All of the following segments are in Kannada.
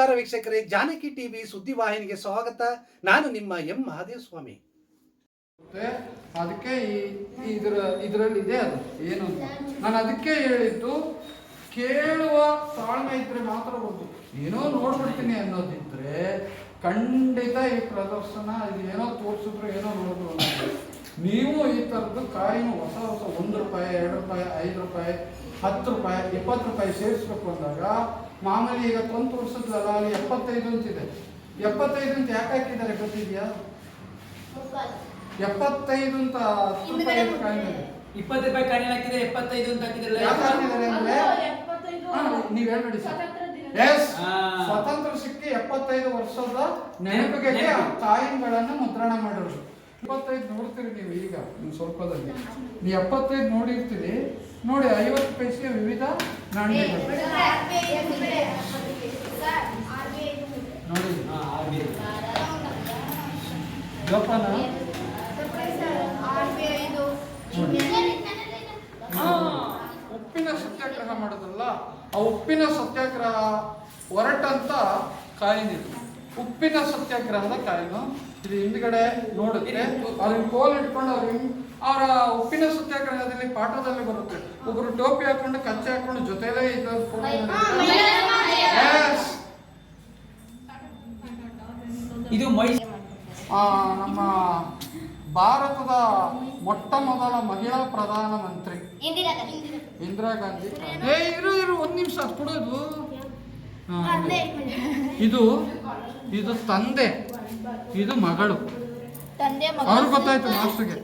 ನಮಸ್ಕಾರ ವೀಕ್ಷಕರೇ, ಜಾನಕಿ ಟಿವಿ ಸುದ್ದಿವಾಹಿನಿಗೆ ಸ್ವಾಗತ. ನಾನು ನಿಮ್ಮ ಎಂ. ಮಹಾದೇವ ಸ್ವಾಮಿ ಅದಕ್ಕೆ ಇದರ ಇದರಲ್ಲಿ ಇದೆ ಅದು, ಏನು ನಾನು ಅದಕ್ಕೆ ಹೇಳಿದ್ದು, ಕೇಳುವ ತಾಳ್ಮೆ ಇದ್ರೆ ಮಾತ್ರ ಹೋಗು ಏನೋ ನೋಡ್ಬಿಡ್ತೀನಿ ಅನ್ನೋದಿದ್ರೆ ಖಂಡಿತ ಈ ಪ್ರದರ್ಶನ ಏನೋ ತೋರಿಸಿದ್ರು ಏನೋ ನೋಡಿದ್ರು. ನೀವು ಈ ಥರದ್ದು ಕಾಯಿನ ಹೊಸ ಹೊಸ ಒಂದು ರೂಪಾಯಿ, ಎರಡು ರೂಪಾಯಿ, ಐದು ರೂಪಾಯಿ, ಹತ್ತು ರೂಪಾಯಿ, ಇಪ್ಪತ್ತು ರೂಪಾಯಿ ಸೇರಿಸ್ಬೇಕು ಅಂದಾಗ ಮಾಮೂಲಿ ಈಗ ತಂದು ತೋರಿಸಿದ್ಲಲ್ಲ ಅಲ್ಲಿ ಎಪ್ಪತ್ತೈದು ಅಂತಿದೆ. ಎಪ್ಪತ್ತೈದು ಅಂತ ಯಾಕೆ ಹಾಕಿದ್ದಾರೆ ಗೊತ್ತಿದ್ಯಾ? ಎಪ್ಪತ್ತೈದು ಅಂತ ಹತ್ತು ರೂಪಾಯಿ ಕಾಯಿನ್. ಇಪ್ಪತ್ತು ರೂಪಾಯಿ ಕಾಯಿನ್ ಹಾಕಿದ್ರೆ ಎಪ್ಪತ್ತೈದು ಅಂತ ಹಾಕಿದ್ರಲ್ಲ ಯಾಕೆ ಹಾಕಿದ್ದಾರೆ ಅಂದ್ರೆ? ಹಾ, ನೀವ್ ಹೇಳ್ಬೇಡಿ ಸರ್. ಎಸ್ ಸ್ವತಂತ್ರ ಸಿಕ್ಕಿ ಎಪ್ಪತ್ತೈದು ವರ್ಷದ ನೆನಪಿಗೆ ತಾಯಿಗಳನ್ನು ಕಾಯಿನ್ಗಳನ್ನ ಮುದ್ರಣ ಮಾಡೋರು. ಇಪ್ಪತ್ತೈದು ನೋಡ್ತೀರಿ ನೀವು ಈಗ ನೀವು ಸ್ವಲ್ಪದಲ್ಲಿ. ನೀವು ಎಪ್ಪತ್ತೈದು ನೋಡಿರ್ತೀರಿ. ನೋಡಿ ಐವತ್ತು ಪೈಸೆ ವಿವಿಧ ನಾಣ್ಯಗಳು. ನೋಡಿ. ಹಾ, ಉಪ್ಪಿನ ಸತ್ಯಾಗ್ರಹ ಮಾಡೋದಲ್ಲ ಆ ಉಪ್ಪಿನ ಸತ್ಯಾಗ್ರಹ ಹೊರಟಂತ ಕಾಯಿನ್ ಇದು ಉಪ್ಪಿನ ಸತ್ಯಾಗ್ರಹದ ಕಾಯಿನು ಇದು ಹಿಂದ್ಗಡೆ ನೋಡುತ್ತೆ ಅವ್ರಿಗೆ ಕೋಲ್ ಇಟ್ಕೊಂಡು ಅವ್ರ ಅವರ ಉಪ್ಪಿನ ಸತ್ಯಾಗ್ರಹದಲ್ಲಿ ಪಾಠದಲ್ಲಿ ಬರುತ್ತೆ. ಒಬ್ರು ಟೋಪಿ ಹಾಕೊಂಡು ಕಚ್ಚೆ ಹಾಕೊಂಡು ಜೊತೆಲೇ ಇದ್ದ Yes. ಇದು ನಮ್ಮ ಭಾರತದ ಮೊಟ್ಟ ಮೊದಲ ಮಹಿಳಾ ಪ್ರಧಾನಮಂತ್ರಿ ಇಂದಿರಾ ಗಾಂಧಿ. ಏ ಇರು ಇರು ಒಂದ್ ನಿಮಿಷ ಅದು ಕೊಡೋದು. ಇದು ಇದು ತಂದೆ ಇದು ಮಗಳು. ತಂದೆ ಅವ್ರು ಗೊತ್ತಾಯ್ತು ಮಾಸ್ಟರ್ಗೆ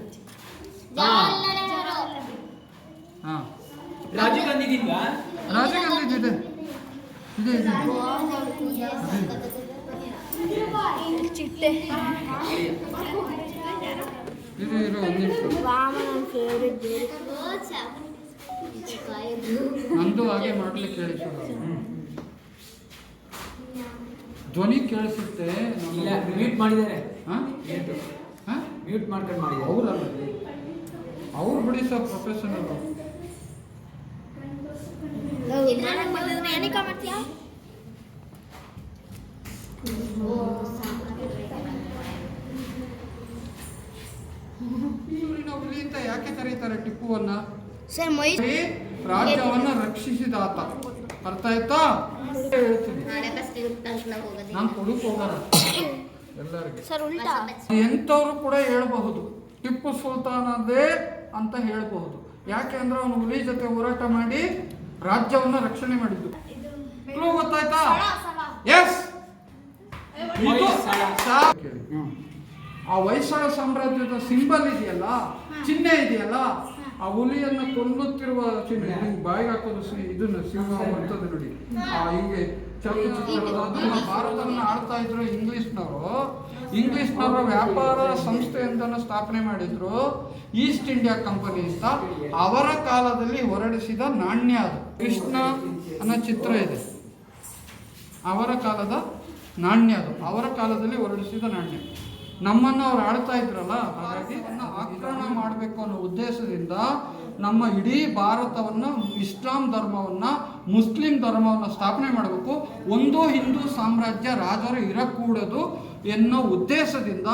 ಹಾ. ರಾಜೀವ್ ಗಾಂಧಿ ರಾಜೀವ್ ಗಾಂಧಿ ಇದೆ. ಇದೆ ಇದೆ. ಚಿಟ್ಟೆ. ಇದು ಇರು ಒಂದ್ ನಿಮಿಷ. ನಂದು ಹಾಗೆ ಮಾಡ್ಲಿಕ್ಕೆ ಹೇಳಿ ಧ್ವನಿ ಕೇಳಿಸುತ್ತೆ ಇಲ್ಲ ಮ್ಯೂಟ್ ಮಾಡಿದ್ದಾರೆ. ಹಾ? ಹಾ? ಮ್ಯೂಟ್ ಮಾಡ್ಕೊಂಡು ಮಾಡಿ ಅವರಲ್ಲ ಅವ್ರು ಬಿಡಿ ಸರ್ ಪ್ರೊಫೆಷನಲ್ ಏನಕ್ಕೆ ಮಾಡ್ತೀಯಾ? ಊರಿನ ಹುಲಿ ಅಂತ ಯಾಕೆ ಕರೀತಾರೆ ಟಿಪ್ಪುವನ್ನ? ಸರ್ ಮೈ ರಾಜ್ಯವನ್ನ ರಕ್ಷಿಸಿದಾತ ಅರ್ಥ ಆಯ್ತಾ? ಹೇಳ್ತೀನಿ. ನಾನು ಕೊಡಕ್ ಹೋಗಲ್ಲ ಎಲ್ಲರಿಗೆ. ಎಂಥವ್ರು ಕೂಡ ಹೇಳಬಹುದು. ಟಿಪ್ಪು ಸುಲ್ತಾನದೇ ಅಂತ ಹೇಳಬಹುದು. ಯಾಕೆ ಅಂದ್ರೆ ಅವನು ಹುಲಿ ಜೊತೆ ಹೋರಾಟ ಮಾಡಿ ರಾಜ್ಯವನ್ನ ರಕ್ಷಣೆ ಮಾಡಿದ್ದು. ಕ್ಲೂ ಗೊತ್ತಾಯ್ತಾ? ಎಸ್. ಆ ಹೊಯ್ಸಳ ಸಾಮ್ರಾಜ್ಯದ ಸಿಂಬಲ್ ಇದೆಯಲ್ಲ? ಚಿಹ್ನೆ ಇದೆಯಲ್ಲ? ಆ ಹುಲಿಯನ್ನು ಕೊಲ್ಲುತ್ತಿರುವ ಚಿಹ್ನೆ. ಬಾಯಿಗೆ ಹಾಕೋದು ಇದನ್ನ ಸಿಂಹ ಬರ್ತದೆ ನೋಡಿ. ಆ ಹೀಗೆ ನಮ್ಮ ಭಾರತವನ್ನು ಆಡ್ತಾ ಇದ್ರು ಇಂಗ್ಲಿಷ್ನವರು. ಇಂಗ್ಲಿಷ್ನವರ ವ್ಯಾಪಾರ ಸಂಸ್ಥೆಯೊಂದನ್ನು ಸ್ಥಾಪನೆ ಮಾಡಿದ್ರು. ಈಸ್ಟ್ ಇಂಡಿಯಾ ಕಂಪನಿ ಅಂತ ಅವರ ಕಾಲದಲ್ಲಿ ಹೊರಡಿಸಿದ ನಾಣ್ಯ ಅದು. ಕೃಷ್ಣ ಅನ್ನೋ ಚಿತ್ರ ಇದೆ. ಅವರ ಕಾಲದ ನಾಣ್ಯ ಅದು. ಅವರ ಕಾಲದಲ್ಲಿ ಹೊರಡಿಸಿದ ನಾಣ್ಯ. ನಮ್ಮನ್ನು ಅವ್ರು ಆಳ್ತಾ ಇದ್ರಲ್ಲ, ಹಾಗಾಗಿ ಆಕ್ರಮಣ ಮಾಡಬೇಕು ಅನ್ನೋ ಉದ್ದೇಶದಿಂದ ನಮ್ಮ ಇಡೀ ಭಾರತವನ್ನು, ಇಸ್ಲಾಂ ಧರ್ಮವನ್ನು, ಮುಸ್ಲಿಂ ಧರ್ಮವನ್ನು ಸ್ಥಾಪನೆ ಮಾಡಬೇಕು. ಒಂದು ಹಿಂದೂ ಸಾಮ್ರಾಜ್ಯ ರಾಜರು ಇರಕೂಡದು ಎನ್ನೋ ಉದ್ದೇಶದಿಂದ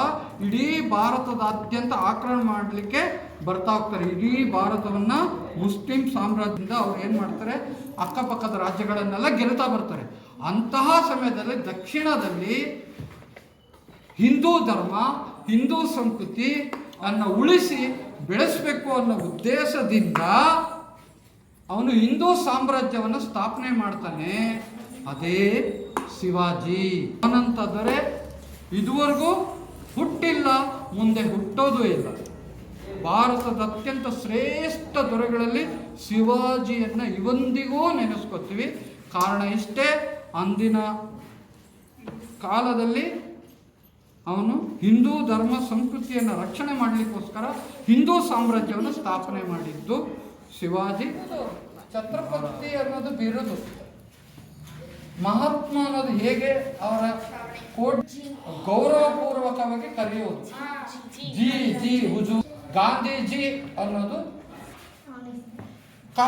ಇಡೀ ಭಾರತದಾದ್ಯಂತ ಆಕ್ರಮಣ ಮಾಡಲಿಕ್ಕೆ ಬರ್ತಾ ಹೋಗ್ತಾರೆ. ಇಡೀ ಭಾರತವನ್ನು ಮುಸ್ಲಿಂ ಸಾಮ್ರಾಜ್ಯದಿಂದ ಅವ್ರು ಏನು ಮಾಡ್ತಾರೆ? ಅಕ್ಕಪಕ್ಕದ ರಾಜ್ಯಗಳನ್ನೆಲ್ಲ ಗೆಲ್ತಾ ಬರ್ತಾರೆ. ಅಂತಹ ಸಮಯದಲ್ಲಿ ದಕ್ಷಿಣದಲ್ಲಿ ಹಿಂದೂ ಧರ್ಮ, ಹಿಂದೂ ಸಂಸ್ಕೃತಿ ಅನ್ನು ಉಳಿಸಿ ಬೆಳೆಸಬೇಕು ಅನ್ನೋ ಉದ್ದೇಶದಿಂದ ಅವನು ಹಿಂದೂ ಸಾಮ್ರಾಜ್ಯವನ್ನು ಸ್ಥಾಪನೆ ಮಾಡ್ತಾನೆ. ಅದೇ ಶಿವಾಜಿ. ಅವನಂತಾದರೆ ದೊರೆ ಇದುವರೆಗೂ ಹುಟ್ಟಿಲ್ಲ, ಮುಂದೆ ಹುಟ್ಟೋದು ಇಲ್ಲ. ಭಾರತದ ಅತ್ಯಂತ ಶ್ರೇಷ್ಠ ದೊರೆಗಳಲ್ಲಿ ಶಿವಾಜಿಯನ್ನು ಇವಂದಿಗೂ ನೆನೆಸ್ಕೊತೀವಿ. ಕಾರಣ ಇಷ್ಟೇ, ಅಂದಿನ ಕಾಲದಲ್ಲಿ ಅವನು ಹಿಂದೂ ಧರ್ಮ ಸಂಸ್ಕೃತಿಯನ್ನು ರಕ್ಷಣೆ ಮಾಡಲಿಕ್ಕೋಸ್ಕರ ಹಿಂದೂ ಸಾಮ್ರಾಜ್ಯವನ್ನು ಸ್ಥಾಪನೆ ಮಾಡಿದ್ದು ಶಿವಾಜಿ. ಛತ್ರಪತಿ ಅನ್ನೋದು ಬಿರುದು. ಮಹಾತ್ಮ ಅನ್ನೋದು ಹೇಗೆ ಅವರ ಕೋಟ್ ಗೌರವಪೂರ್ವಕವಾಗಿ ಕರೆಯುವುದು? ಜಿ ಜಿ ಹುಜು ಗಾಂಧೀಜಿ ಅನ್ನೋದು ಕ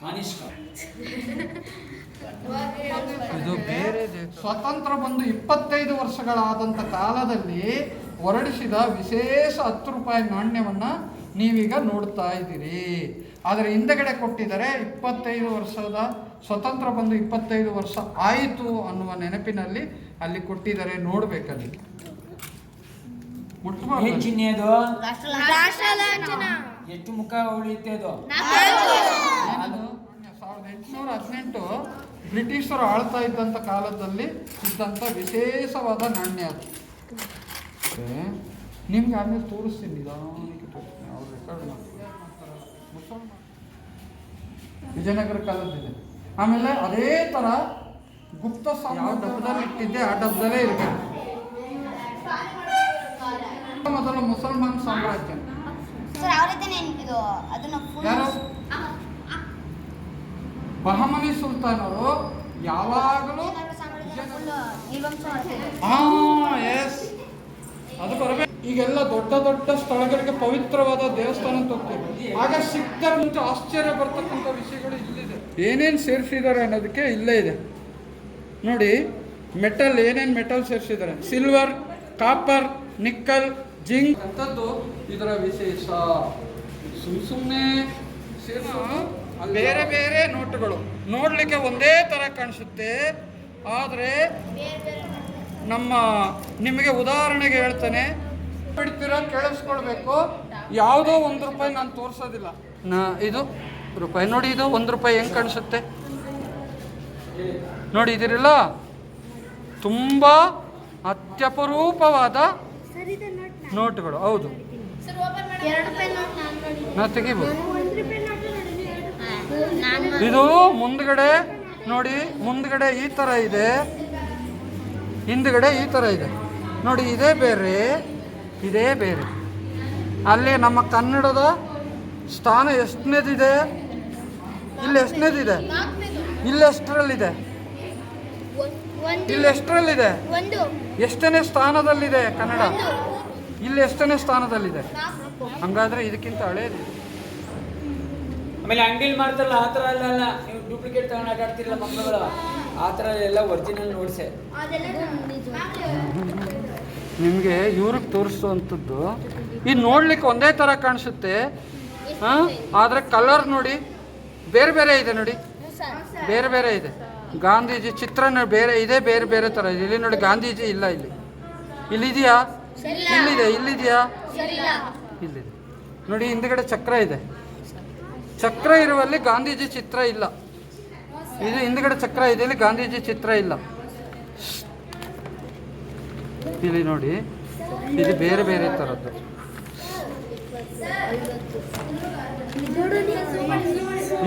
ಕಾನಿಷ್ಕ. ಸ್ವತಂತ್ರ ಬಂದು ಇಪ್ಪತ್ತೈದು ವರ್ಷಗಳಾದಂಥ ಕಾಲದಲ್ಲಿ ಹೊರಡಿಸಿದ ವಿಶೇಷ ಹತ್ತು ರೂಪಾಯಿ ನಾಣ್ಯವನ್ನ ನೀವೀಗ ನೋಡ್ತಾ ಇದ್ದೀರಿ. ಆದರೆ ಹಿಂದೆಗಡೆ ಕೊಟ್ಟಿದ್ದಾರೆ ಇಪ್ಪತ್ತೈದು ವರ್ಷದ ಸ್ವತಂತ್ರ ಬಂದು ಇಪ್ಪತ್ತೈದು ವರ್ಷ ಆಯಿತು ಅನ್ನುವ ನೆನಪಿನಲ್ಲಿ ಅಲ್ಲಿ ಕೊಟ್ಟಿದ್ದಾರೆ ನೋಡ್ಬೇಕಲ್ಲಿ. ಎಷ್ಟು ಮುಖ ಉಳಿಯುತ್ತೆ? ಸಾವಿರದ ಎಂಟುನೂರ ಹದಿನೆಂಟು ಬ್ರಿಟಿಷರು ಆಳ್ತಾ ಇದ್ದಂಥ ಕಾಲದಲ್ಲಿ ಇದ್ದಂಥ ವಿಶೇಷವಾದ ನಾಣ್ಯ ಅದು. ನಿಮ್ಗೆ ಆಮೇಲೆ ತೋರಿಸ್ತೀನಿ ನಿಧಾನಕ್ಕೆ ತೋರಿಸ್ತೀನಿ ಅವ್ರು ರೆಕಾರ್ಡ್ ಮಾಡ್ತಾರೆ ಮುಸಲ್ಮಾನ ವಿಜಯನಗರ ಕಾಲದಿದೆ ಆಮೇಲೆ ಅದೇ ಥರ ಗುಪ್ತ ಡಬ್ಬದಲ್ಲಿ ಇಟ್ಟಿದ್ದೆ ಆ ಡಬ್ಬದಲ್ಲೇ ಇರಬೇಕು ಮೊದಲು ಮುಸಲ್ಮಾನ್ ಸಾಮ್ರಾಜ್ಯ ಸರ್ ಯಾವ ರೀತಿ ಇದು ಅದನ್ನ full- ಯಾರು ಬಹಮನಿ ಸುಲ್ತಾನರು ಯಾವಾಗಲೂ. ಎಸ್ ಅದು ಬರಬೇಕು ಈಗೆಲ್ಲ ದೊಡ್ಡ ದೊಡ್ಡ ಸ್ಥಳಗಳಿಗೆ ಪವಿತ್ರವಾದ ದೇವಸ್ಥಾನ ಹೋಗ್ತೀವಿ ಆಗ ಸಿಕ್ತರಂತ ಆಶ್ಚರ್ಯ ಬರ್ತಕ್ಕಂಥ ವಿಷಯಗಳು ಇಲ್ಲಿದೆ. ಏನೇನು ಸೇರಿಸಿದ್ದಾರೆ ಅನ್ನೋದಕ್ಕೆ ಇಲ್ಲೇ ಇದೆ. ನೋಡಿ ಮೆಟಲ್ ಏನೇನು metal ಸೇರಿಸಿದ್ದಾರೆ? Silver copper nickel zinc. ಅಂತದ್ದು ಇದರ ವಿಶೇಷ. ಸುಮ್ ಸುಮ್ಮನೆ ಸೇರಿಸೋದು ಬೇರೆ ಬೇರೆ ನೋಟುಗಳು. ನೋಡಲಿಕ್ಕೆ ಒಂದೇ ಥರ ಕಾಣಿಸುತ್ತೆ. ಆದರೆ ನಮ್ಮ ನಿಮಗೆ ಉದಾಹರಣೆಗೆ ಹೇಳ್ತಾನೆ. ಬಿಡ್ತೀರಾ ಕೇಳಿಸ್ಕೊಳ್ಬೇಕು. ಯಾವುದೋ ಒಂದು ರೂಪಾಯಿ ನಾನು ತೋರಿಸೋದಿಲ್ಲ. ನಾ ಇದು ರೂಪಾಯಿ ನೋಡಿ ಇದು ಒಂದು ರೂಪಾಯಿ ಹೆಂಗೆ ಕಾಣಿಸುತ್ತೆ? ನೋಡಿ ಇದಿರಲ್ಲ? ತುಂಬ ಅತ್ಯಪರೂಪವಾದ ನೋಟುಗಳು. ಹೌದು. ಎರಡು ರೂಪಾಯಿ ನೋಟ್ ನಾನು ನೋಡಿದ್ದೀನಿ. ನಾ ತೆಗಿಬೋದು ಒಂದು ರೂಪಾಯಿ ನೋಟ್ ನೋಡಿದ್ದೀನಿ, ಎರಡು. ನಾನು ಇದು ಮುಂದ್ಗಡೆ ನೋಡಿ, ಮುಂದ್ಗಡೆ ಈ ಥರ ಇದೆ. ಹಿಂದ್ಗಡೆ ಈ ಥರ ಇದೆ. ನೋಡಿ, ಇದೇ ಬೇರೆ ಇದೇ ಬೇರೆ. ಅಲ್ಲಿ ನಮ್ಮ ಕನ್ನಡದ ಸ್ಥಾನ ಎಷ್ಟನೇದಿದೆ? ಇಲ್ಲಿ ಎಷ್ಟನೇದಿದೆ? ಇಲ್ಲಿ ಎಷ್ಟರಲ್ಲಿದೆ? ಒಂದು ಇಲ್ಲಿ ಎಷ್ಟರಲ್ಲಿದೆ? ಎಷ್ಟನೇ ಸ್ಥಾನದಲ್ಲಿದೆ ಕನ್ನಡ? ಇಲ್ಲಿ ಎಷ್ಟನೇ ಸ್ಥಾನದಲ್ಲಿದೆ? ಹಂಗಾದ್ರೆ ಇದಕ್ಕಿಂತ ಹಳೇದಿದೆ. ಆಮೇಲೆ ಅಂಗಡಿಲಿ ಮಾಡ್ತಾರಲ್ಲ ಆ ಥರ ಎಲ್ಲ ಅಲ್ಲ. ನೀವು ಡೂಪ್ಲಿಕೇಟ್ ತಗೊಂಡು ಆಟ ಆಡ್ತಿರಲ್ಲ ಮಕ್ಕಳುಗಳು ಆ ಥರ ಎಲ್ಲ ಒರಿಜಿನಲ್ ನೋಡ್ಸೆ ನಿಮಗೆ ಇವ್ರಿಗೆ ತೋರಿಸುವಂಥದ್ದು. ಇದು ನೋಡ್ಲಿಕ್ಕೆ ಒಂದೇ ಥರ ಕಾಣಿಸುತ್ತೆ. ಹಾಂ? ಆದರೆ ಕಲರ್ ನೋಡಿ ಬೇರೆ ಬೇರೆ ಇದೆ ನೋಡಿ. ಬೇರೆ ಬೇರೆ ಇದೆ. ಗಾಂಧೀಜಿ ಚಿತ್ರನ ಬೇರೆ ಇದೆ ಬೇರೆ ಬೇರೆ ಥರ ಇದೆ. ಇಲ್ಲಿ ನೋಡಿ ಗಾಂಧೀಜಿ ಇಲ್ಲ ಇಲ್ಲಿ. ಇಲ್ಲಿದೆಯಾ? ಇಲ್ಲಿದೆ ಇಲ್ಲಿದೆಯಾ? ಇಲ್ಲಿದೆ. ನೋಡಿ ಹಿಂದ್ಗಡೆ ಚಕ್ರ ಇದೆ. ಚಕ್ರ ಇರುವಲ್ಲಿ ಗಾಂಧೀಜಿ ಚಿತ್ರ ಇಲ್ಲ. ಇದು ಹಿಂದ್ಗಡೆ ಚಕ್ರ ಇದೆ ಇಲ್ಲಿ ಗಾಂಧೀಜಿ ಚಿತ್ರ ಇಲ್ಲ. ಇಲ್ಲಿ ನೋಡಿ ಇದು ಬೇರೆ ಬೇರೆ ಥರದ್ದು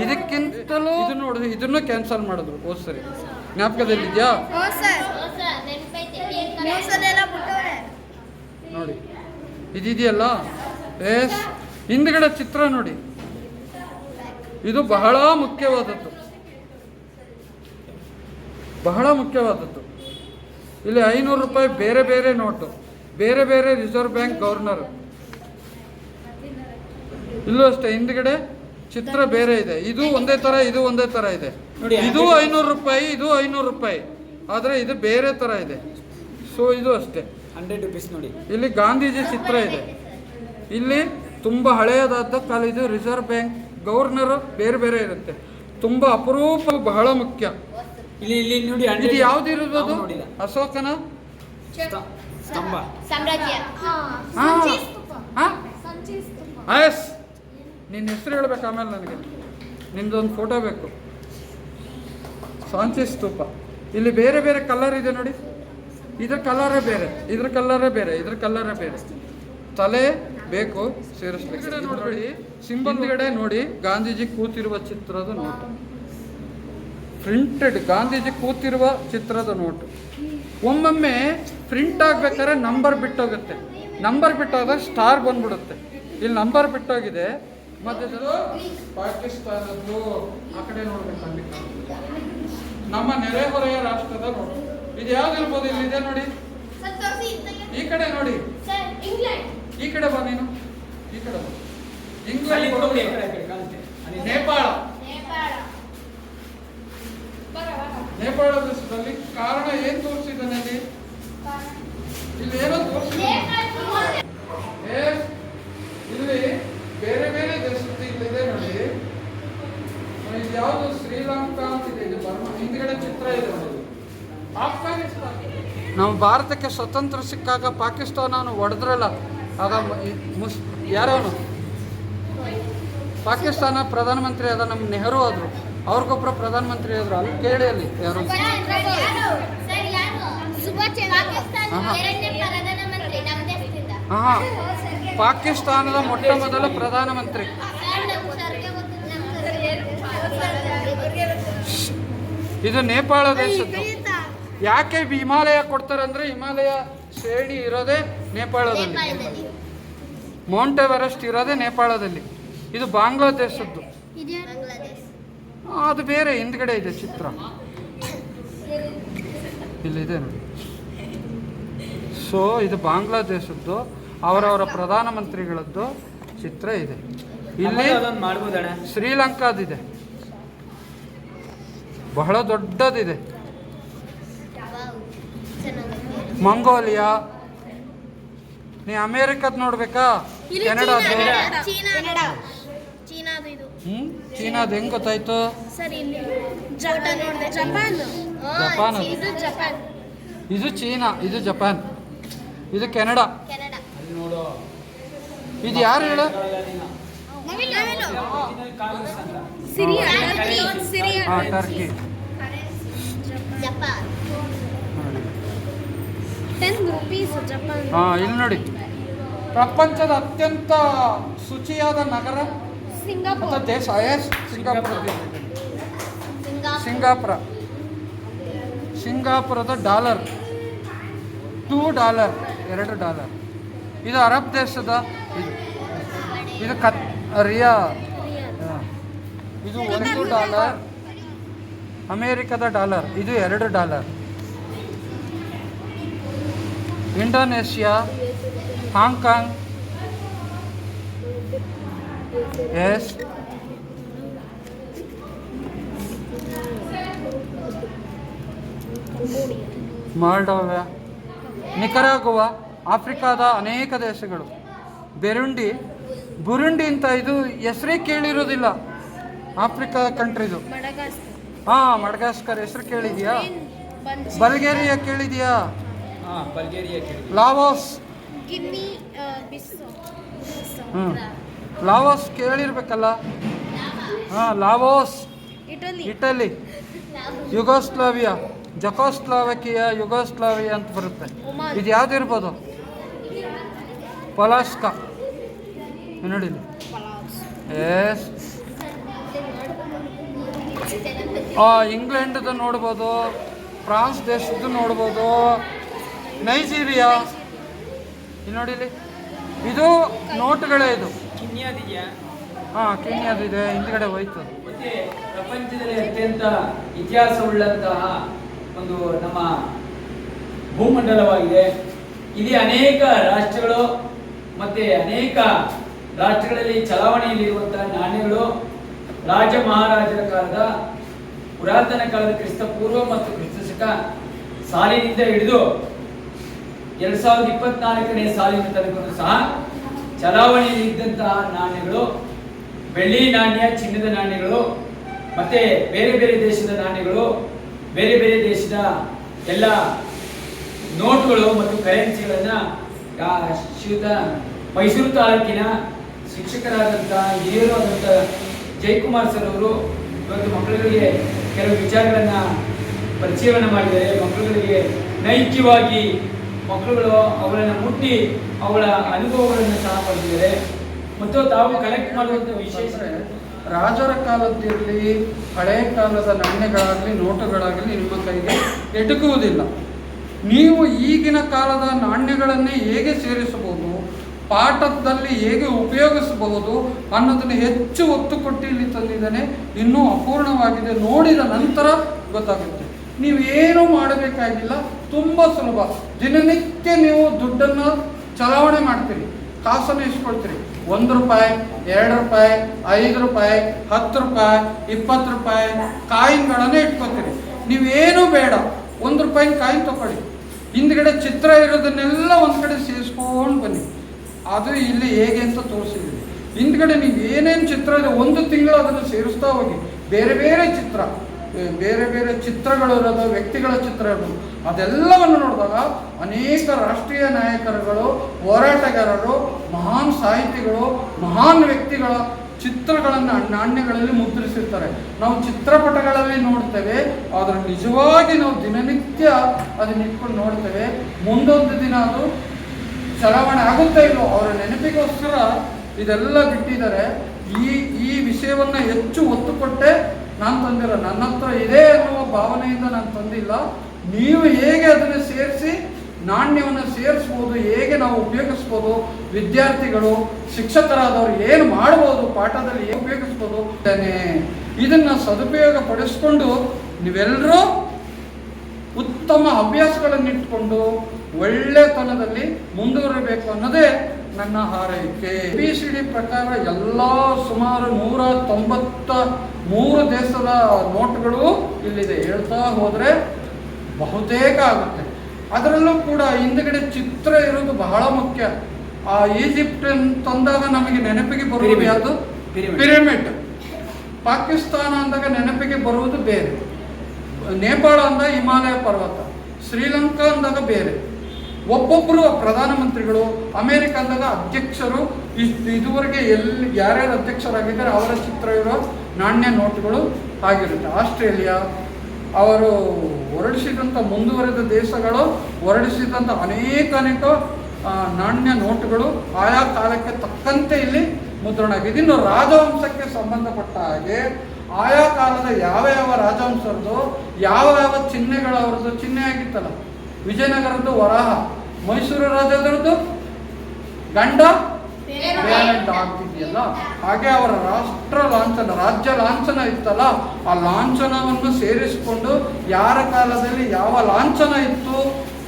ಇದಕ್ಕಿಂತಲೂ ಇದು ನೋಡಿದ್ರು ಇದನ್ನು ಕ್ಯಾನ್ಸಲ್ ಮಾಡಿದ್ರು. ಹೋದ್ ಸರಿ. ಜ್ಞಾಪಕದಲ್ಲಿದ್ಯಾ? ನೋಡಿ. ಇದಿದೆಯಲ್ಲ? ಎಸ್. ಹಿಂದ್ಗಡೆ ಚಿತ್ರ ನೋಡಿ. ಇದು ಬಹಳ ಮುಖ್ಯವಾದದ್ದು. ಬಹಳ ಮುಖ್ಯವಾದದ್ದು. ಇಲ್ಲಿ ಐನೂರು ರೂಪಾಯಿ ಬೇರೆ ಬೇರೆ ನೋಟು ಬೇರೆ ಬೇರೆ ರಿಸರ್ವ್ ಬ್ಯಾಂಕ್ ಗವರ್ನರ್. ಇಲ್ಲೂ ಅಷ್ಟೇ ಹಿಂದ್ಗಡೆ ಚಿತ್ರ ಬೇರೆ ಇದೆ. ಇದು ಒಂದೇ ತರ ಇದು ಒಂದೇ ತರ ಇದೆ. ನೋಡಿ, ಇದು ಐನೂರು ರೂಪಾಯಿ ಇದು ಐನೂರು ರೂಪಾಯಿ. ಆದರೆ ಇದು ಬೇರೆ ತರ ಇದೆ. ಸೊ ಇದು ಅಷ್ಟೇ. ಹಂಡ್ರೆಡ್ ರುಪೀಸ್ ನೋಡಿ. ಇಲ್ಲಿ ಗಾಂಧೀಜಿ ಚಿತ್ರ ಇದೆ. ಇಲ್ಲಿ ತುಂಬ ಹಳೆಯದಾದ ಕಾಲ ಇದು ರಿಸರ್ವ್ ಬ್ಯಾಂಕ್ ಗವರ್ನರ್ ಬೇರೆ ಬೇರೆ ಇರುತ್ತೆ. ತುಂಬ ಅಪರೂಪ ಬಹಳ ಮುಖ್ಯ. ಇಲ್ಲಿ ಇಲ್ಲಿ ನೋಡಿ ಇದು 100 ಯಾವ್ದಿರೋದು ಅಶೋಕನ? ಸ್ತ- ಸ್ತಂಭ. ಎಸ್. ನಿನ್ನ ಹೆಸರು ಹೇಳ್ಬೇಕು ಆಮೇಲೆ ನನಗೆ. ನಿಮ್ದೊಂದು ಫೋಟೋ ಬೇಕು. ಸಾಂಚಿ ಸ್ತೂಪ ಇಲ್ಲಿ ಬೇರೆ ಬೇರೆ ಕಲರ್ ಇದೆ ನೋಡಿ. ಇದ್ರ ಕಲರೇ ಬೇರೆ. ಇದ್ರ ಕಲರೇ ಬೇರೆ. ಇದ್ರ ಕಲರೇ ಬೇರೆ. ತಲೆ ಬೇಕು ಸೇರಿಸ್ಬೇಕು. ನೋಡಿ ಸಿಂಬಲ್ಗಡೆ ನೋಡಿ ಗಾಂಧೀಜಿ ಕೂತಿರುವ ಚಿತ್ರದ ನೋಟು. ಪ್ರಿಂಟೆಡ್ ಗಾಂಧೀಜಿ ಕೂತಿರುವ ಚಿತ್ರದ ನೋಟು. ಒಮ್ಮೊಮ್ಮೆ ಪ್ರಿಂಟ್ ಆಗ್ಬೇಕಾದ್ರೆ ನಂಬರ್ ಬಿಟ್ಟೋಗುತ್ತೆ. ನಂಬರ್ ಬಿಟ್ಟಾಗ ಸ್ಟಾರ್ ಬಂದ್ಬಿಡುತ್ತೆ. ಇಲ್ಲಿ ನಂಬರ್ ಬಿಟ್ಟೋಗಿದೆ. ಮಧ್ಯದಲ್ಲಿ ಪಾಕಿಸ್ತಾನದ್ದು ಆ ಕಡೆ ನೋಡ್ಬೇಕು ಅಲ್ಲಿ ನಮ್ಮ ನೆರೆಹೊರೆಯ ರಾಷ್ಟ್ರದ ನೋಟು. ಇದು ಯಾವ್ದಿರ್ಬೋದು ಇಲ್ಲಿದೆ ನೋಡಿ. ಈ ಕಡೆ ನೋಡಿ. ಈ ಕಡೆ ಬಾ ನೀನು. ಈ ಕಡೆ ಬಾ. ಇಂಗ್ಲೆಂಡ್. ನೇಪಾಳ. ನೇಪಾಳ. ದೇಶದಲ್ಲಿ ಕಾರಣ ಏನ್ ತೋರಿಸಿದ್ದಾನೆ ಅಲ್ಲಿ? ಇಲ್ಲಿ ಏನೋ ತೋರಿಸಿದ್ದಾನೆ. ಏ, ಇಲ್ಲಿ ಬೇರೆ ಬೇರೆ ದೇಶದ್ದು ಇಲ್ಲಿದೆ ನೋಡಿ. ಇದು ಯಾವುದು ಶ್ರೀಲಂಕಾ ಅಂತಿದೆ ಇದು ಬರ್ಮಾ ಹಿಂದ್ಗಡೆ ಚಿತ್ರ ಇದೆ ನೋಡಿ. ಆಫ್ಘಾನಿಸ್ತಾನ ನಮ್ಮ ಭಾರತಕ್ಕೆ ಸ್ವತಂತ್ರ ಸಿಕ್ಕಾಗ ಪಾಕಿಸ್ತಾನ ಹೊಡೆದ್ರಲ್ಲ. ಆಗ ಮುಸ್ ಯಾರವನು? ಪಾಕಿಸ್ತಾನ ಪ್ರಧಾನಮಂತ್ರಿ ಆದ ನಮ್ಮ ನೆಹರು ಆದರು. ಅವ್ರಿಗೊಬ್ಬರು ಪ್ರಧಾನಮಂತ್ರಿ ಆದರು. ಅಲ್ಲಿ ಕೇಳಿ ಅಲ್ಲಿ ಯಾರು? ಹಾಂ ಪಾಕಿಸ್ತಾನದ ಮೊಟ್ಟ ಮೊದಲ ಪ್ರಧಾನಮಂತ್ರಿ. ಇದು ನೇಪಾಳ ದೇಶದ್ದು. ಯಾಕೆ ಹಿಮಾಲಯ ಕೊಡ್ತಾರೆ ಅಂದರೆ ಹಿಮಾಲಯ ಶ್ರೇಣಿ ಇರೋದೇ ನೇಪಾಳದಲ್ಲಿ. ಮೌಂಟ್ ಎವರೆಸ್ಟ್ ಇರೋದೇ ನೇಪಾಳದಲ್ಲಿ. ಇದು ಬಾಂಗ್ಲಾದೇಶದ್ದು. ಅದು ಬೇರೆ ಹಿಂದ್ಗಡೆ ಇದೆ ಚಿತ್ರ. ಇಲ್ಲಿದೆ ನೋಡಿ. ಸೊ ಇದು ಬಾಂಗ್ಲಾದೇಶದ್ದು ಅವರವರ ಪ್ರಧಾನಮಂತ್ರಿಗಳದ್ದು ಚಿತ್ರ ಇದೆ. ಇಲ್ಲಿ ಶ್ರೀಲಂಕಾದಿದೆ. ಬಹಳ ದೊಡ್ಡದಿದೆ. ಮಂಗೋಲಿಯಾ ನೀ ಅಮೇರಿಕದ್ ನೋಡ್ಬೇಕಾ? ಕೆನಡಾ. ಚೀನಾ ಚೀನಾದು ಇದು. ಹ್ಮ್? ಚೀನಾದ್ ಹೆಂಗ್ ಗೊತ್ತಾಯ್ತು? ಸರ್ ಇಲ್ಲಿ ಜಪಾನ್ ನೋಡಿದೆ. ಜಪಾನ್? ಜಪಾನ್ ಇದು ಜಪಾನ್. ಇದು ಚೀನಾ ಇದು ಜಪಾನ್. ಇದು ಕೆನಡಾ. ಕೆನಡಾ. ಅಲ್ಲಿ ನೋಡು. ಇದು ಯಾರು ಹೇಳು? ಹಾ ಟರ್ಕಿ. ಹಾ ಇಲ್ಲಿ ನೋಡಿ. ಪ್ರಪಂಚದ ಅತ್ಯಂತ ಶುಚಿಯಾದ ನಗರ ಸಿಂಗಾಪುರ. ದೇಶ ಎಸ್ ಸಿಂಗಾಪುರ್. ಸಿಂಗಾಪುರ. ಸಿಂಗಾಪುರದ ಡಾಲರ್. ಟೂ ಡಾಲರ್ ಎರಡು ಡಾಲರ್. ಇದು ಅರಬ್ ದೇಶದ ಇದು. ಇದು ಕತ್ ರಿಯಾ. ಇದು ಒಂದು ಡಾಲರ್. ಅಮೇರಿಕದ ಡಾಲರ್ ಇದು ಎರಡು dollar. Indonesia Hong Kong yes Moldova Nicaragua ಆಫ್ರಿಕಾದ ಅನೇಕ ದೇಶಗಳು. ಬೆರುಂಡಿ ಬುರುಂಡಿ ಅಂತ ಇದು ಹೆಸರೇ ಕೇಳಿರೋದಿಲ್ಲ. ಆಫ್ರಿಕಾ ಕಂಟ್ರಿದು ಮಡಗಾಸ್ಕರ್. ಹಾಂ ಮಡಗಾಸ್ಕರ್ ಹೆಸರು ಕೇಳಿದ್ಯಾ? ಬಲ್ಗೇರಿಯಾ ಕೇಳಿದ್ಯಾ? ಹಾ ಕೇಳಿ ಲಾವೋಸ್ ಹ್ಞೂ ಕೇಳಿರ್ಬೇಕಲ್ಲ? ಹಾಂ Laos. Italy. Italy. Yugoslavia. Czechoslovakia Yugoslavia ಅಂತ ಬರುತ್ತೆ. ಇದು ಯಾವ್ದಿರ್ಬೋದು ಪೊಲಾಸ್ಕ. ನೋಡಿ ಇಲ್ಲಿ. ಎಸ್ ಇಂಗ್ಲೆಂಡ್ದು ನೋಡ್ಬೋದು ಫ್ರಾನ್ಸ್ ದೇಶದ್ದು ನೋಡ್ಬೋದು ನೈಜೀರಿಯಾ. ಇಲ್ಲಿ ನೋಡಿ ಇಲ್ಲಿ ಇದು ನೋಟುಗಳೇ ಇದು. ಹಾ ಹಾಂ ಕೆನ್ಯಾದಿದೆ ಹಿಂದ್ಗಡೆ ಹೋಯ್ತು. ಮತ್ತೆ ಪ್ರಪಂಚದಲ್ಲಿ ಅತ್ಯಂತ ಇತಿಹಾಸವುಳ್ಳಂತಹ ಒಂದು ನಮ್ಮ ಭೂಮಂಡಲವಾಗಿದೆ. ಇಲ್ಲಿ ಅನೇಕ ರಾಷ್ಟ್ರಗಳು ಮತ್ತೆ ಅನೇಕ ರಾಷ್ಟ್ರಗಳಲ್ಲಿ ಚಲಾವಣೆಯಲ್ಲಿರುವಂತಹ ನಾಣ್ಯಗಳು ರಾಜ ಮಹಾರಾಜರ ಕಾಲದ ಪುರಾತನ ಕಾಲದ ಕ್ರಿಸ್ತ ಪೂರ್ವ ಮತ್ತು ಕ್ರಿಸ್ತ ಶಕ ಸಾಲಿನಿಂದ ಹಿಡಿದು ಎರಡ್ ಸಾವಿರದ ಇಪ್ಪತ್ನಾಲ್ಕನೇ ಸಾಲಿನ ತನಕ ಸಹ ಚಲಾವಣೆಯಲ್ಲಿ ಇದ್ದಂತಹ ನಾಣ್ಯಗಳು, ಬೆಳ್ಳಿ ನಾಣ್ಯ, ಚಿನ್ನದ ನಾಣ್ಯಗಳು, ಮತ್ತೆ ಬೇರೆ ಬೇರೆ ದೇಶದ ನಾಣ್ಯಗಳು, ಬೇರೆ ಬೇರೆ ದೇಶದ ಎಲ್ಲ ನೋಟುಗಳು ಮತ್ತು ಕರೆನ್ಸಿಗಳನ್ನ ಶ್ರೀಯುತ ಮೈಸೂರು ತಾಲೂಕಿನ ಶಿಕ್ಷಕರಾದಂತಹ ಹಿರಿಯರು ಆದಂಥ ಜಯಕುಮಾರ್ ಸರ್ ಅವರು ಇವತ್ತು ಮಕ್ಕಳುಗಳಿಗೆ ಕೆಲವು ವಿಚಾರಗಳನ್ನ ಪರಿಚಯವನ್ನು ಮಾಡಿದ್ದಾರೆ. ಮಕ್ಕಳುಗಳಿಗೆ ನೈಜವಾಗಿ ಮಕ್ಕಳುಗಳು ಅವುಗಳನ್ನು ಮುಟ್ಟಿ ಅವಳ ಅನುಭವಗಳನ್ನು ಸಹ ಪಡೆದಿದ್ದಾರೆ. ಮತ್ತು ತಾವು ಕಲೆಕ್ಟ್ ಮಾಡುವಂಥ ವಿಶೇಷ ರಾಜರ ಕಾಲದ್ದಿರಲಿ ಹಳೆಯ ಕಾಲದ ನಾಣ್ಯಗಳಾಗಲಿ ನೋಟುಗಳಾಗಲಿ ನಿಮ್ಮ ಕೈಗೆ ಎಟುಕುವುದಿಲ್ಲ. ನೀವು ಈಗಿನ ಕಾಲದ ನಾಣ್ಯಗಳನ್ನೇ ಹೇಗೆ ಸೇರಿಸಬಹುದು ಪಾಠದಲ್ಲಿ ಹೇಗೆ ಉಪಯೋಗಿಸಬಹುದು ಅನ್ನೋದನ್ನು ಹೆಚ್ಚು ಒತ್ತು ಕೊಟ್ಟು ಇಲ್ಲಿ ತಂದಿದ್ದಾನೆ. ಇನ್ನೂ ಅಪೂರ್ಣವಾಗಿದೆ. ನೋಡಿದ ನಂತರ ಗೊತ್ತಾಗುತ್ತೆ. ನೀವು ಏನು ಮಾಡಬೇಕಾಗಿಲ್ಲ, ತುಂಬ ಸುಲಭ. ದಿನನಿತ್ಯ ನೀವು ದುಡ್ಡನ್ನು ಚಲಾವಣೆ ಮಾಡ್ತೀರಿ, ಕಾಸನ್ನು ಇಸ್ಕೊಳ್ತೀರಿ. ಒಂದು ರೂಪಾಯಿ, ಎರಡು ರೂಪಾಯಿ, ಐದು ರೂಪಾಯಿ, ಹತ್ತು ರೂಪಾಯಿ, ಇಪ್ಪತ್ತು ರೂಪಾಯಿ ಕಾಯಿನ್ಗಳನ್ನೇ ಇಟ್ಕೋತೀರಿ. ನೀವೇನು ಬೇಡ, ಒಂದು ರೂಪಾಯಿ ಕಾಯಿನ್ ತಗೊಳ್ಳಿ. ಹಿಂದ್ಗಡೆ ಚಿತ್ರ ಇರೋದನ್ನೆಲ್ಲ ಒಂದು ಕಡೆ ಸೇರಿಸ್ಕೊಂಡು ಬನ್ನಿ. ಅದು ಇಲ್ಲಿ ಹೇಗೆ ಅಂತ ತೋರಿಸಿದ್ದೀನಿ. ಹಿಂದ್ಗಡೆ ನೀವು ಏನೇನು ಚಿತ್ರ ಇದೆ, ಒಂದು ತಿಂಗಳು ಅದನ್ನು ಸೇರಿಸ್ತಾ ಹೋಗಿ, ಬೇರೆ ಬೇರೆ ಚಿತ್ರ. ಬೇರೆ ಬೇರೆ ಚಿತ್ರಗಳು ಇರೋದು, ವ್ಯಕ್ತಿಗಳ ಚಿತ್ರ ಇರೋದು, ಅದೆಲ್ಲವನ್ನು ನೋಡಿದಾಗ ಅನೇಕ ರಾಷ್ಟ್ರೀಯ ನಾಯಕರುಗಳು, ಹೋರಾಟಗಾರರು, ಮಹಾನ್ ಸಾಹಿತಿಗಳು, ಮಹಾನ್ ವ್ಯಕ್ತಿಗಳ ಚಿತ್ರಗಳನ್ನು ನಾಣ್ಯಗಳಲ್ಲಿ ಮುದ್ರಿಸಿರ್ತಾರೆ. ನಾವು ಚಿತ್ರಪಟಗಳಲ್ಲಿ ನೋಡ್ತೇವೆ, ಆದರೆ ನಿಜವಾಗಿ ನಾವು ದಿನನಿತ್ಯ ಅದನ್ನ ಇಟ್ಕೊಂಡು ನೋಡ್ತೇವೆ. ಮುಂದೊಂದು ದಿನ ಅದು ಚಲಾವಣೆ ಆಗುತ್ತಾ ಇಲ್ಲೋ ಅವರ ನೆನಪಿಗೋಸ್ಕರ ಇದೆಲ್ಲ ಬಿಟ್ಟಿದ್ದಾರೆ. ಈ ಈ ವಿಷಯವನ್ನು ಹೆಚ್ಚು ಒತ್ತು ಕೊಟ್ಟೆ ನಾನು ತಂದಿಲ್ಲ ನನ್ನ ಹತ್ರ ಇದೆ ಅನ್ನುವ ಭಾವನೆಯಿಂದ ನಾನು ತಂದಿಲ್ಲ. ನೀವು ಹೇಗೆ ಅದನ್ನು ಸೇರಿಸಿ ನಾಣ್ಯವನ್ನು ಸೇರಿಸ್ಬೋದು, ಹೇಗೆ ನಾವು ಉಪಯೋಗಿಸ್ಬೋದು, ವಿದ್ಯಾರ್ಥಿಗಳು, ಶಿಕ್ಷಕರಾದವರು ಏನು ಮಾಡ್ಬೋದು, ಪಾಠದಲ್ಲಿ ಏನು ಉಪಯೋಗಿಸ್ಬೋದು ಇದನ್ನು ಇದನ್ನ ಸದುಪಯೋಗ ಪಡಿಸ್ಕೊಂಡು ನೀವೆಲ್ಲರೂ ಉತ್ತಮ ಅಭ್ಯಾಸಗಳನ್ನಿಟ್ಕೊಂಡು ಒಳ್ಳೆತನದಲ್ಲಿ ಮುಂದುವರಿಬೇಕು ಅನ್ನೋದೇ ನನ್ನ ಹಾರೈಕೆ. ಬಿ ಸಿ ಡಿ ಪ್ರಕಾರ ಎಲ್ಲ ಸುಮಾರು ನೂರ ತೊಂಬತ್ತ ಮೂರು ದೇಶದ ನೋಟ್ಗಳು ಇಲ್ಲಿದೆ. ಹೇಳ್ತಾ ಹೋದರೆ ಬಹುತೇಕ ಆಗುತ್ತೆ. ಅದರಲ್ಲೂ ಕೂಡ ಹಿಂದ್ಗಡೆ ಚಿತ್ರ ಇರೋದು ಬಹಳ ಮುಖ್ಯ. ಆ ಈಜಿಪ್ಟ್ ತಂದಾಗ ನಮಗೆ ನೆನಪಿಗೆ ಬರುವುದು. ಯಾವುದು. ಪಿರಮಿಡ್ ಪಾಕಿಸ್ತಾನ ಅಂದಾಗ ನೆನಪಿಗೆ ಬರುವುದು ಬೇರೆ. ನೇಪಾಳ ಅಂದಾಗ ಹಿಮಾಲಯ ಪರ್ವತ. ಶ್ರೀಲಂಕಾ ಅಂದಾಗ ಬೇರೆ. ಒಬ್ಬೊಬ್ಬರು ಪ್ರಧಾನಮಂತ್ರಿಗಳು ಅಮೇರಿಕಾದ ಅಧ್ಯಕ್ಷರು ಇಷ್ಟು ಇದುವರೆಗೆ ಎಲ್ಲಿ, ಯಾರ್ಯಾರು ಅಧ್ಯಕ್ಷರಾಗಿದ್ದಾರೆ ಅವರ ಚಿತ್ರ ಇರೋ ನಾಣ್ಯ ನೋಟುಗಳು ಆಗಿರುತ್ತೆ. ಆಸ್ಟ್ರೇಲಿಯಾ, ಅವರು ಹೊರಡಿಸಿದಂಥ ಮುಂದುವರೆದ ದೇಶಗಳು, ಹೊರಡಿಸಿದಂಥ ಅನೇಕ ಅನೇಕ ನಾಣ್ಯ ನೋಟುಗಳು ಆಯಾ ಕಾಲಕ್ಕೆ ತಕ್ಕಂತೆ ಇಲ್ಲಿ ಮುದ್ರಣ ಆಗಿದೆ. ಇನ್ನು ರಾಜವಂಶಕ್ಕೆ ಸಂಬಂಧಪಟ್ಟ ಹಾಗೆ ಆಯಾ ಕಾಲದ ಯಾವ ಯಾವ ರಾಜವಂಶರದು ಯಾವ ಯಾವ ಚಿಹ್ನೆಗಳು ಅವರದ್ದು, ಚಿಹ್ನೆ ಆಗಿತ್ತಲ್ಲ, ವಿಜಯನಗರದ್ದು ವರಾಹ. ಮೈಸೂರು ರಾಜದ್ರದ್ದು ಗಂಡ ಪೇರೆಂಟ್ ಆಗ್ತಿದೆಯಲ್ಲ? ಹಾಗೆ ಅವರ ರಾಷ್ಟ್ರ ಲಾಂಛನ ರಾಜ್ಯ ಲಾಂಛನ ಇತ್ತಲ್ಲ? ಆ ಲಾಂಛನವನ್ನು ಸೇರಿಸಿಕೊಂಡು ಯಾರ ಕಾಲದಲ್ಲಿ ಯಾವ ಲಾಂಛನ ಇತ್ತು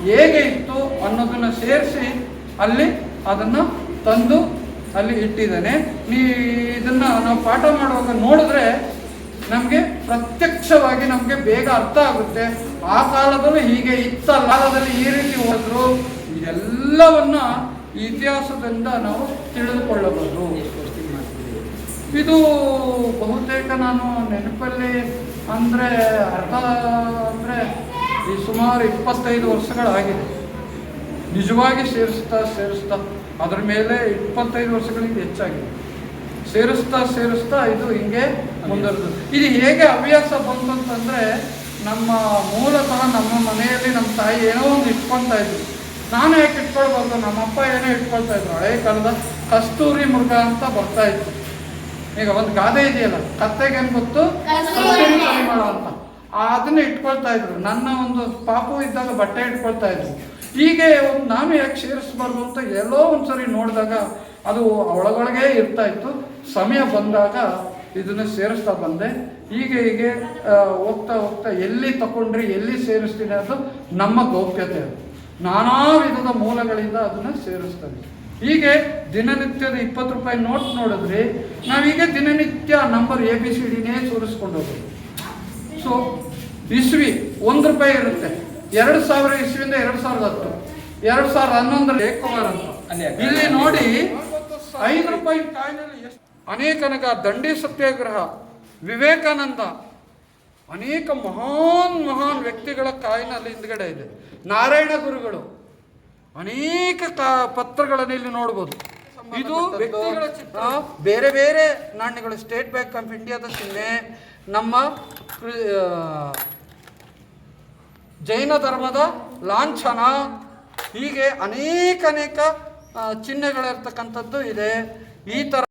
ಹೇಗೆ ಇತ್ತು ಅನ್ನೋದನ್ನ ಸೇರಿಸಿ ಅಲ್ಲಿ ಅದನ್ನ ತಂದು ಅಲ್ಲಿ ಇಟ್ಟಿದ್ದಾನೆ. ನೀ ಇದನ್ನ ನಾವು ಪಾಠ ಮಾಡುವಾಗ ನೋಡಿದ್ರೆ ನಮಗೆ ಪ್ರತ್ಯಕ್ಷವಾಗಿ ನಮಗೆ ಬೇಗ ಅರ್ಥ ಆಗುತ್ತೆ. ಆ ಕಾಲದಲ್ಲೂ ಹೀಗೆ ಇತ್ತ ಕಾಲದಲ್ಲಿ ಈ ರೀತಿ ಹೋದ್ರು. ಇದೆಲ್ಲವನ್ನ ಈ ಇತಿಹಾಸದಿಂದ ನಾವು ತಿಳಿದುಕೊಳ್ಳಬಹುದು. ಇದು ಬಹುತೇಕ ನಾನು ನೆನಪಲ್ಲಿ ಅಂದರೆ ಅರ್ಧ ಅಂದರೆ ಈ ಸುಮಾರು ಇಪ್ಪತ್ತೈದು ವರ್ಷಗಳಾಗಿದೆ. ನಿಜವಾಗಿ ಸೇರಿಸ್ತಾ ಸೇರಿಸ್ತಾ ಅದರ ಮೇಲೆ ಇಪ್ಪತ್ತೈದು ವರ್ಷಗಳಿಗೆ ಹೆಚ್ಚಾಗಿದೆ. ಸೇರಿಸ್ತಾ ಸೇರಿಸ್ತಾ ಇದು ಹಿಂಗೆ ಮುಂದುವರೆದು ಇದು ಹೇಗೆ ಹವ್ಯಾಸ ಬಂತು ಅಂತಂದರೆ ನಮ್ಮ ಮೂಲತಃ ನಮ್ಮ ಮನೆಯಲ್ಲಿ ನಮ್ಮ ತಾಯಿ ಏನೋ ಒಂದು ಇಟ್ಕೊತಾ ಇದ್ರು. ನಾನು ಯಾಕೆ ಇಟ್ಕೊಳ್ಬಾರ್ದು? ನಮ್ಮಪ್ಪ ಏನೋ ಇಟ್ಕೊಳ್ತಾ ಇದ್ರು. ಹಳೆ ಕಾಲದ ಕಸ್ತೂರಿ ಮೃಗ ಅಂತ ಬರ್ತಾ ಇತ್ತು. ಈಗ ಒಂದು ಗಾದೆ ಇದೆಯಲ್ಲ ಕತ್ತೆಗೆ ಏನ್ ಗೊತ್ತು? ಕಸ್ತೂರಿ ಪರಿಮಳ ಅಂತ. ಅದನ್ನ ಇಟ್ಕೊಳ್ತಾ ಇದ್ರು. ನನ್ನ ಒಂದು ಪಾಪು ಇದ್ದಾಗ ಬಟ್ಟೆ ಇಟ್ಕೊಳ್ತಾ ಇದ್ರು. ಹೀಗೆ ಒಂದು ನಾನು ಯಾಕೆ ಸೇರಿಸ್ಬಾರ್ದು ಅಂತ ಎಲ್ಲೋ ಒಂದ್ಸರಿ ನೋಡಿದಾಗ ಅದು ಒಳಗೊಳಗೆ ಇರ್ತಾ ಇತ್ತು. ಸಮಯ ಬಂದಾಗ ಇದನ್ನ ಸೇರಿಸ್ತಾ ಬಂದೆ. ಹೀಗೆ ಹೀಗೆ ಹೋಗ್ತಾ ಹೋಗ್ತಾ ಎಲ್ಲಿ ತಗೊಂಡ್ರಿ ಎಲ್ಲಿ ಸೇರಿಸ್ತೀನಿ ಅದು ನಮ್ಮ ಗೌಪ್ಯತೆ ಅದು. ನಾನಾ ವಿಧದ ಮೂಲಗಳಿಂದ ಅದನ್ನ ಸೇರಿಸ್ತಾರೆ. ಹೀಗೆ ದಿನನಿತ್ಯದ ಇಪ್ಪತ್ತು ರೂಪಾಯಿ ನೋಟ್ ನೋಡಿದ್ರೆ ನಾವೀಗ ದಿನನಿತ್ಯ ನಂಬರ್ ಎ ಬಿ ಸಿ ಡಿನೇ ಸೂರಿಸ್ಕೊಂಡು ಹೋಗೋದು. ಸೊ ಇಸ್ವಿ ಒಂದು ರೂಪಾಯಿ ಇರುತ್ತೆ. ಎರಡು ಸಾವಿರ ಇಸ್ವಿಯಿಂದ ಎರಡು ಸಾವಿರದ ಹತ್ತು. ಎರಡು ಸಾವಿರದ ಹನ್ನೊಂದರಲ್ಲಿ ಏಕುಮಾರ್ ಅಂತ. ಇಲ್ಲಿ ನೋಡಿ ಐದು ರೂಪಾಯಿ ಕಾಯಿನಲ್ಲಿ ಎಷ್ಟು ಅನೇಕನಗ ದಂಡಿ ಸತ್ಯಾಗ್ರಹ ವಿವೇಕಾನಂದ ಅನೇಕ ಮಹಾನ್ ಮಹಾನ್ ವ್ಯಕ್ತಿಗಳ ಕಾಯಿನಲ್ಲಿ ಹಿಂದ್ಗಡೆ ಇದೆ. ನಾರಾಯಣ ಗುರುಗಳು. ಅನೇಕ ಕಾ ಪತ್ರಗಳನ್ನು ಇಲ್ಲಿ ನೋಡ್ಬೋದು. ಇದು ವ್ಯಕ್ತಿಗಳ ಚಿತ್ರ. ಬೇರೆ ಬೇರೆ ನಾಣ್ಯಗಳು. ಸ್ಟೇಟ್ ಬ್ಯಾಂಕ್ ಆಫ್ ಇಂಡಿಯಾದ ಚಿಹ್ನೆ. ನಮ್ಮ ಜೈನ ಧರ್ಮದ ಲಾಂಛನ. ಹೀಗೆ ಅನೇಕ ಅನೇಕ ಚಿಹ್ನೆಗಳಿರ್ತಕ್ಕಂಥದ್ದು ಇದೆ. ಈ ಥರ